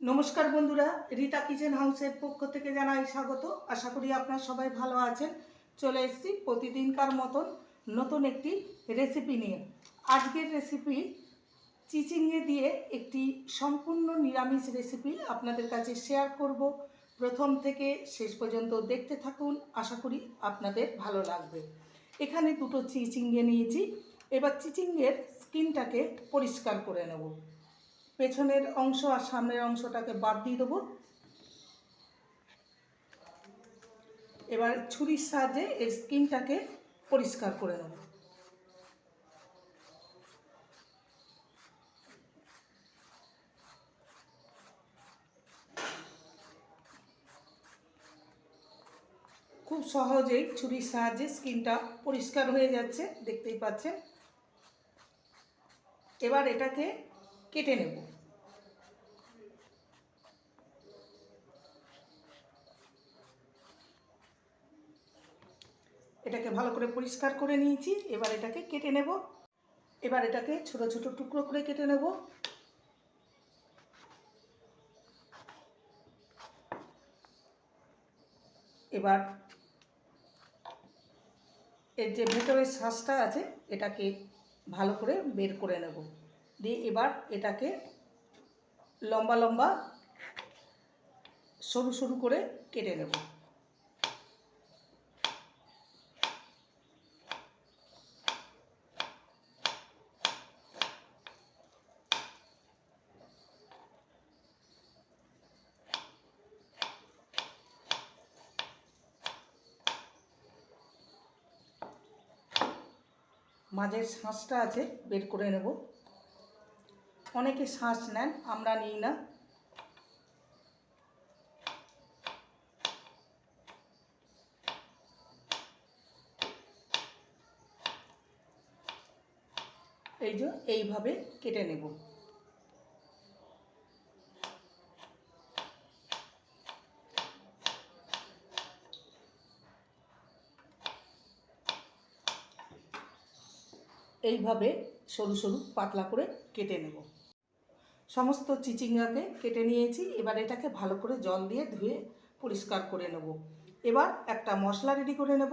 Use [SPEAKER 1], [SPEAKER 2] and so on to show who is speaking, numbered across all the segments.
[SPEAKER 1] নমস্কার বন্ধুরা, রিতা কিচেন হাউসের পক্ষ থেকে জানাই স্বাগত। আশা করি আপনারা সবাই ভালো আছেন। চলে এসেছি প্রতিদিনকার মতন নতুন একটি রেসিপি নিয়ে। আজকের রেসিপি চিচিংয়ে দিয়ে একটি সম্পূর্ণ নিরামিষ রেসিপি আপনাদের কাছে শেয়ার করব। প্রথম থেকে শেষ পর্যন্ত দেখতে থাকুন, আশা করি আপনাদের ভালো লাগবে। এখানে দুটো চিচিঙ্গে নিয়েছি। এবার চিচিঙ্গের স্কিনটাকে পরিষ্কার করে নেব। পেছনের অংশ আর সামনের অংশটাকে বাদ দিয়ে দেবো। এবার ছুরির সাহায্যে এর স্কিনটাকে পরিষ্কার করে নেব। খুব সহজেই ছুরির সাহায্যে স্কিনটা পরিষ্কার হয়ে যাচ্ছে, দেখতেই পাচ্ছেন। এবার এটাকে কেটে নেব। এটাকে ভালো করে পরিষ্কার করে নিয়েছি। এবার এটাকে কেটে নেব। এবার এটাকে ছোট ছোট টুকরো করে কেটে নেব। এবার এর যে ভেতরের শ্বাসটা আছে, এটাকে ভালো করে বের করে নেব। দিয়ে এবার এটাকে লম্বা লম্বা সরু সরু করে কেটে নেব। মাঝের শ্বাসটা আছে, বের করে নেব। অনেকে শ্বাস নেন, আমরা নিই না। এই যে, এইভাবে কেটে নেব। এইভাবে সরু সরু পাতলা করে কেটে নেব। সমস্ত চিচিঙ্গাকে কেটে নিয়েছি, এবার এটাকে ভালো করে জল দিয়ে ধুয়ে পরিষ্কার করে নেব। এবার একটা মশলা রেডি করে নেব।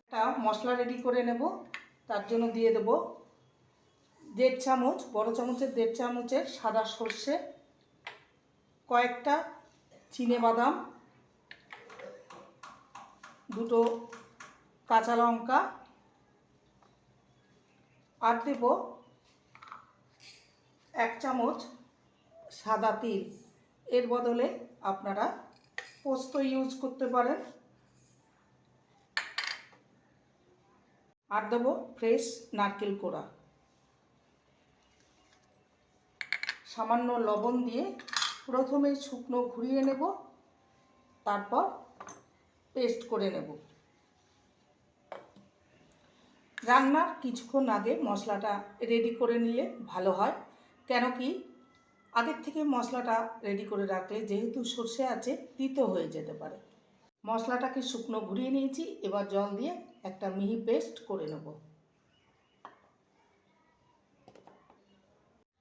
[SPEAKER 1] একটা মশলা রেডি করে নেব। তার জন্য দিয়ে দেব দেড় চামচ, বড় চামচের দেড় চামচের সাদা সর্ষে, কয়েকটা চিনে বাদাম, দুটো কাঁচা লঙ্কা আর দেব এক চামচ সাদা তিল। এর বদলে আপনারা পোস্ত ইউজ করতে পারেন। আর দেবো ফ্রেশ নারকেল কোড়া। সামান্য লবণ দিয়ে প্রথমে শুকনো ঘুরিয়ে নেব, তারপর পেস্ট করে নেব। রান্নার কিছুক্ষণ আগে মশলাটা রেডি করে নিলে ভালো হয়। কেন কি আগের থেকে মশলাটা রেডি করে রাখলে যেহেতু সর্ষে আছে, তিতো হয়ে যেতে পারে। মশলাটাকে শুকনো ঘুরিয়ে নিয়েছি, এবার জল দিয়ে একটা মিহি পেস্ট করে নেব।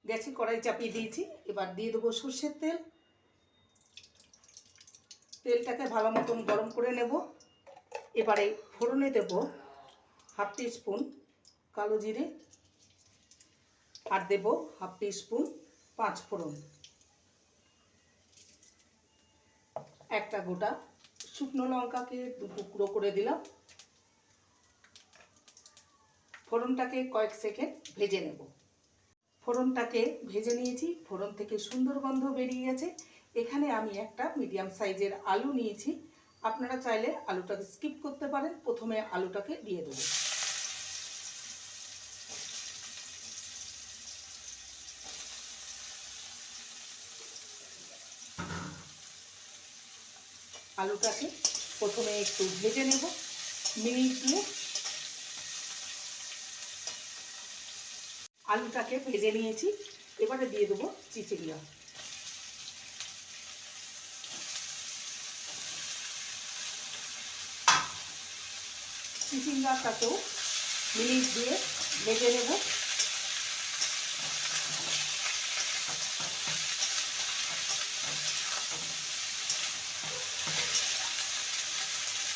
[SPEAKER 1] গ্যাসে কড়াই চাপিয়ে দিয়েছি, এবার দিয়ে দেবো সর্ষের তেল। তেলটাকে ভালো মতন গরম করে নেব। এবারে ফোড়নে দেব হাফ স্পুন কালো জিরে আর দেব হাফ স্পুন পাঁচ ফোড়ন। একটা গোটা শুকনো লঙ্কাকে দু টুকরো করে দিলাম। ফোড়নটাকে কয়েক সেকেন্ড ভেজে নেব। ফোড়নটাকে ভেজে নিয়েছি, ফোড়ন থেকে সুন্দর গন্ধ বেরিয়ে গেছে। এখানে আমি একটা মিডিয়াম সাইজের আলু নিয়েছি। আপনারা চাইলে আলুটাকে স্কিপ করতে পারেন। প্রথমে আলুটাকে দিয়ে দেবো। আলুটাকে প্রথমে একটু ভেজে নেব। মিনিট দিয়ে আলুটাকে ভেজে নিয়েছি। এবারে দিয়ে দেবো চিচিড়িয়া চিচিঙ্গাটাকেও সাথেও মিলিট দিয়ে ভেজে নেব।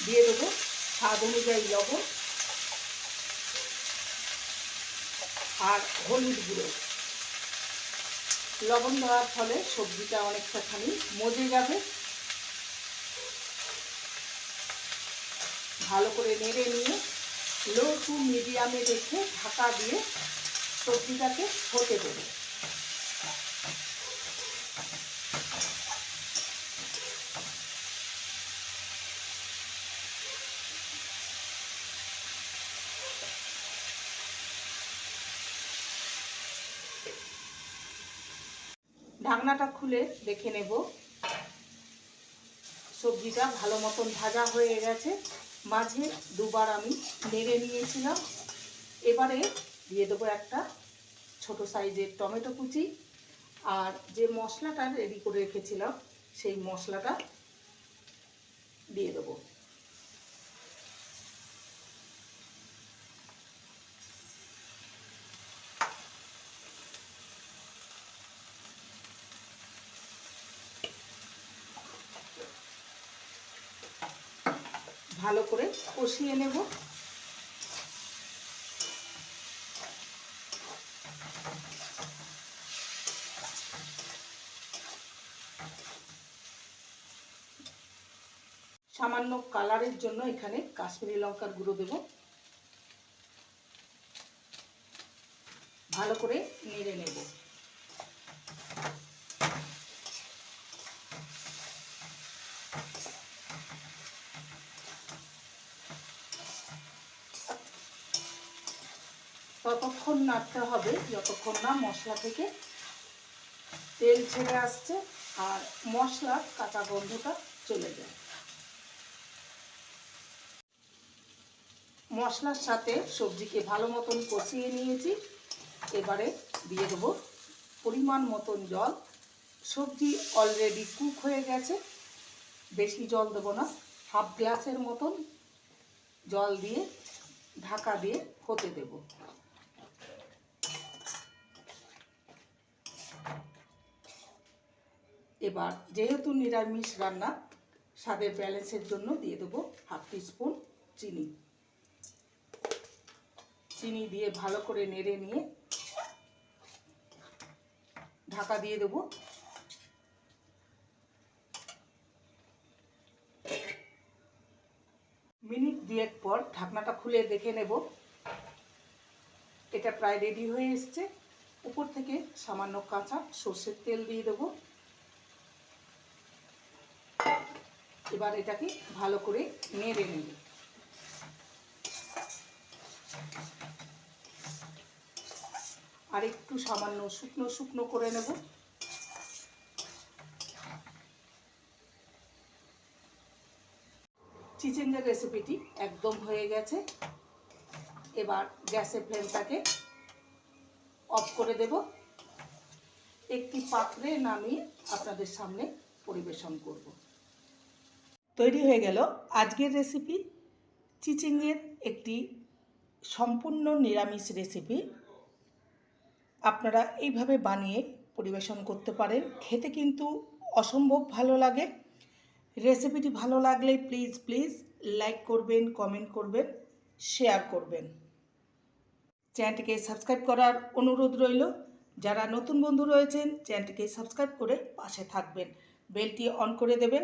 [SPEAKER 1] দিয়ে দেবো স্বাদ অনুযায়ী লবণ আর হলুদ গুঁড়ো। লবণ দেওয়ার ফলে সবজিটা অনেকটা খানি মজে যাবে। ভালো করে নেড়ে নিয়ে লো টু মিডিয়ামে রেখে ঢাকা দিয়ে সবজিটাকে হতে দেবে। ঢাকনাটা খুলে দেখে নেব। সবজিটা ভালো মতন ভাজা হয়ে গেছে। মাঝে দুবার আমি নেড়ে নিয়েছিলাম। এবারে দিয়ে দেবো একটা ছোট সাইজের টমেটো কুচি। আর যে মশলাটা রেডি করে রেখেছিলাম, সেই মশলাটা দিয়ে দেবো। ভালো করে কষিয়ে নেব। সামান্য কালারের জন্য এখানে কাশ্মীরি লঙ্কার গুঁড়ো দেব। ভালো করে নেড়ে নেব। ততক্ষণ নাড়তে হবে, যতক্ষণ না মশলা থেকে তেল ছেড়ে আসছে আর মশলার কাঁচা গন্ধটা চলে যায়। মশলার সাথে সবজিকে ভালো মতন কষিয়ে নিয়েছি। এবারে দিয়ে দেবো পরিমাণ মতন জল। সবজি অলরেডি কুক হয়ে গেছে। বেশি জল দেবো না হাফ গ্লাসের মতন জল দিয়ে ঢাকা দিয়ে হতে দেবো। এবার যেহেতু নিরামিষ রান্না, স্বাদের ব্যালেন্সের জন্য দিয়ে দেবো হাফ স্পুন চিনি। চিনি দিয়ে ভালো করে নেড়ে নিয়ে ঢাকা দিয়ে দেবো। মিনিট দুয়েক পর ঢাকনাটা খুলে দেখে নেব। এটা প্রায় রেডি হয়ে এসছে। উপর থেকে সামান্য কাঁচা সর্ষের তেল দিয়ে দেবো। এবার এটাকে ভালো করে নেড়ে নেব আর একটু সামান্য শুকনো শুকনো করে নেব। চিচিঙ্গের রেসিপিটি একদম হয়ে গেছে। এবার গ্যাসের ফ্লেমটাকে অফ করে দেব। একটি পাত্রে নামিয়ে আপনাদের সামনে পরিবেশন করব। তৈরি হয়ে গেল আজকের রেসিপি চিচিংয়ের একটি সম্পূর্ণ নিরামিষ রেসিপি আপনারা এইভাবে বানিয়ে পরিবেশন করতে পারেন। খেতে কিন্তু অসম্ভব ভালো লাগে। রেসিপিটি ভালো লাগলে প্লিজ প্লিজ লাইক করবেন কমেন্ট করবেন শেয়ার করবেন। চ্যানেলটিকে সাবস্ক্রাইব করার অনুরোধ রইল। যারা নতুন বন্ধু রয়েছেন চ্যানেলটিকে সাবস্ক্রাইব করে পাশে থাকবেন। বেলটি অন করে দেবেন।